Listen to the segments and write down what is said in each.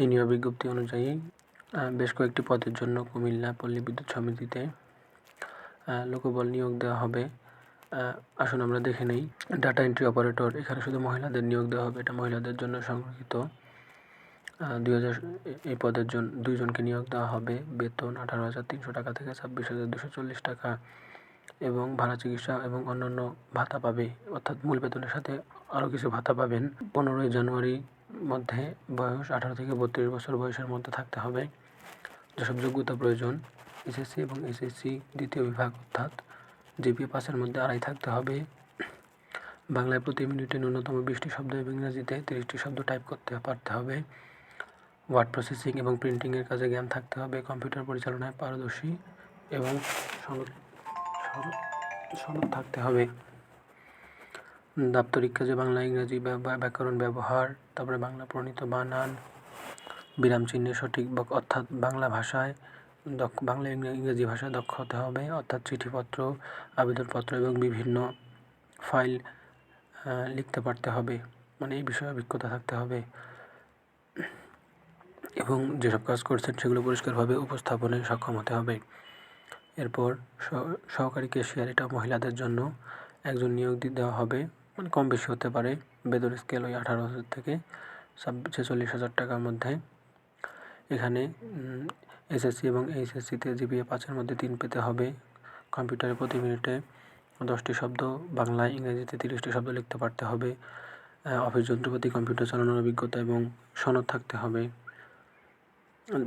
এই নিয়োগ বিজ্ঞপ্তি অনুযায়ী বেশ কয়েকটি পদের জন্য কুমিল্লা পল্লী বিদ্যুৎ সমিতিতে লোকবল নিয়োগ দেওয়া হবে। আসুন আমরা দেখে নেই, ডাটা এন্ট্রি অপারেটর, এখানে শুধু মহিলাদের নিয়োগ দেওয়া হবে, এটা মহিলাদের জন্য সংরক্ষিত দুই হাজার, এই পদের জন্য দুইজনকে নিয়োগ দেওয়া হবে, বেতন আঠারো হাজার তিনশো টাকা থেকে ছাব্বিশ হাজার দুশো চল্লিশ টাকা এবং ভাড়া চিকিৎসা এবং অন্যান্য ভাতা পাবে, অর্থাৎ মূল বেতনের সাথে আরও কিছু ভাতা পাবেন। পনেরোই জানুয়ারি মধ্যে বয়স আঠারো থেকে বত্রিশ বছর বয়সের মধ্যে থাকতে হবে। যেসব যোগ্যতা প্রয়োজন এসএসসি এবং এসএসসি দ্বিতীয় বিভাগ অর্থাৎ জিপিএ পাসের মধ্যে আড়াই থাকতে হবে। বাংলায় প্রতি মিনিটে ন্যূনতম বিশটি শব্দ এবং ইংরাজিতে তিরিশটি শব্দ টাইপ করতে পারতে হবে। ওয়ার্ড প্রসেসিং এবং প্রিন্টিংয়ের কাজে জ্ঞান থাকতে হবে। কম্পিউটার পরিচালনায় পারদর্শী এবং সনদ- সনদ থাকতে হবে। দাপ্তরিক কাজে বাংলা, ইংরেজি ব্যাকরণ ব্যবহার, তারপরে বাংলা প্রণীত বানান, বিরাম চিহ্নের সঠিক অর্থাৎ বাংলা ভাষায় দক্ষ, বাংলা, ইংরে- ইংরেজি ভাষায় দক্ষ হতে হবে, অর্থাৎ চিঠিপত্র, আবেদনপত্র এবং বিভিন্ন ফাইল লিখতে পারতে হবে। মানে এই বিষয়ে অভিজ্ঞতা থাকতে হবে। এবং যেসব কাজ করছেন সেগুলো পরিষ্কারভাবে উপস্থাপনে সক্ষম হতে হবে। এরপর সহ- সহকারী ক্যাশিয়ার, এটা মহিলাদের জন্য একজন নিয়োগ দেওয়া হবে। মানে কম বেশি হতে পারে। বেতন স্কেল ওই আঠারো হাজার থেকে ছাব্বিশ ছেচল্লিশ হাজার টাকার মধ্যে। এখানে এসএসসি এবং এইচএসসিতে জিপিএ পাঁচের মধ্যে তিন পেতে হবে। কম্পিউটারে প্রতি মিনিটে দশটি শব্দ, বাংলায়, ইংরেজিতে তিরিশটি শব্দ লিখতে পারতে হবে। অফিস যন্ত্রপাতি, কম্পিউটার চালানোর অভিজ্ঞতা এবং সনদ থাকতে হবে।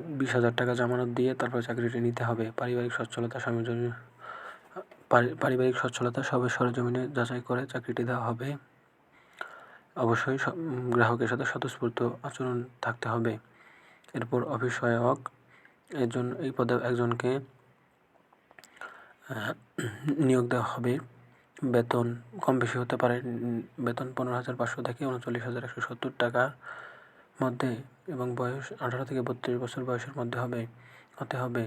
বিশ হাজার টাকা জামানত দিয়ে তারপর চাকরিটি নিতে হবে। পারিবারিক সচ্ছলতা সরজমিনে পারি- পারিবারিক সচ্ছলতা সবে সরজমিনে যাচাই করে চাকরিটি দেওয়া হবে। অবশ্যই গ্রাহকের সাথে স্বতঃস্ফূর্ত আচরণ থাকতে হবে। এরপর অফিস সহায়ক এর জন্য এই পদে একজনকে নিয়োগ দেওয়া হবে। বেতন কম বেশি হতে পারে বেতন পনেরো হাজার পাঁচশো থেকে উনচল্লিশ হাজার একশো সত্তর টাকার মধ্যে এবং বয়স আঠারো থেকে বত্রিশ বছর বয়সের মধ্যে হবে, হতে হবে।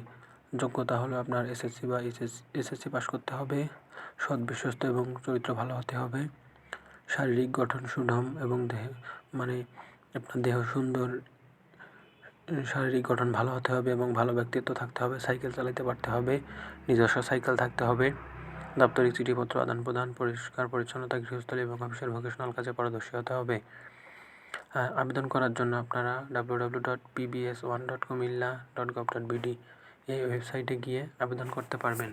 যোগ্যতা হলো আপনার এসএসসি বা এইচএস এসএসসি পাস করতে হবে, সৎ, বিশ্বস্ত এবং চরিত্র ভালো হতে হবে, শারীরিক গঠন সুঠাম এবং দেহ মানে আপনার দেহ সুন্দর শারীরিক গঠন ভালো হতে হবে এবং ভালো ব্যক্তিত্ব থাকতে হবে, সাইকেল চালাতে পারতে হবে, নিজস্ব সাইকেল থাকতে হবে, দাপ্তরিক চিঠিপত্র আদান প্রদান, পরিষ্কার পরিচ্ছন্নতা, গৃহস্থলী এবং অফিসের ভোকেশনাল কাজে পারদর্শী হতে হবে। আবেদন করার জন্য আপনারা W W dot PBS one dot Comilla dot gov dot BD এই ওয়েবসাইটে গিয়ে আবেদন করতে পারবেন।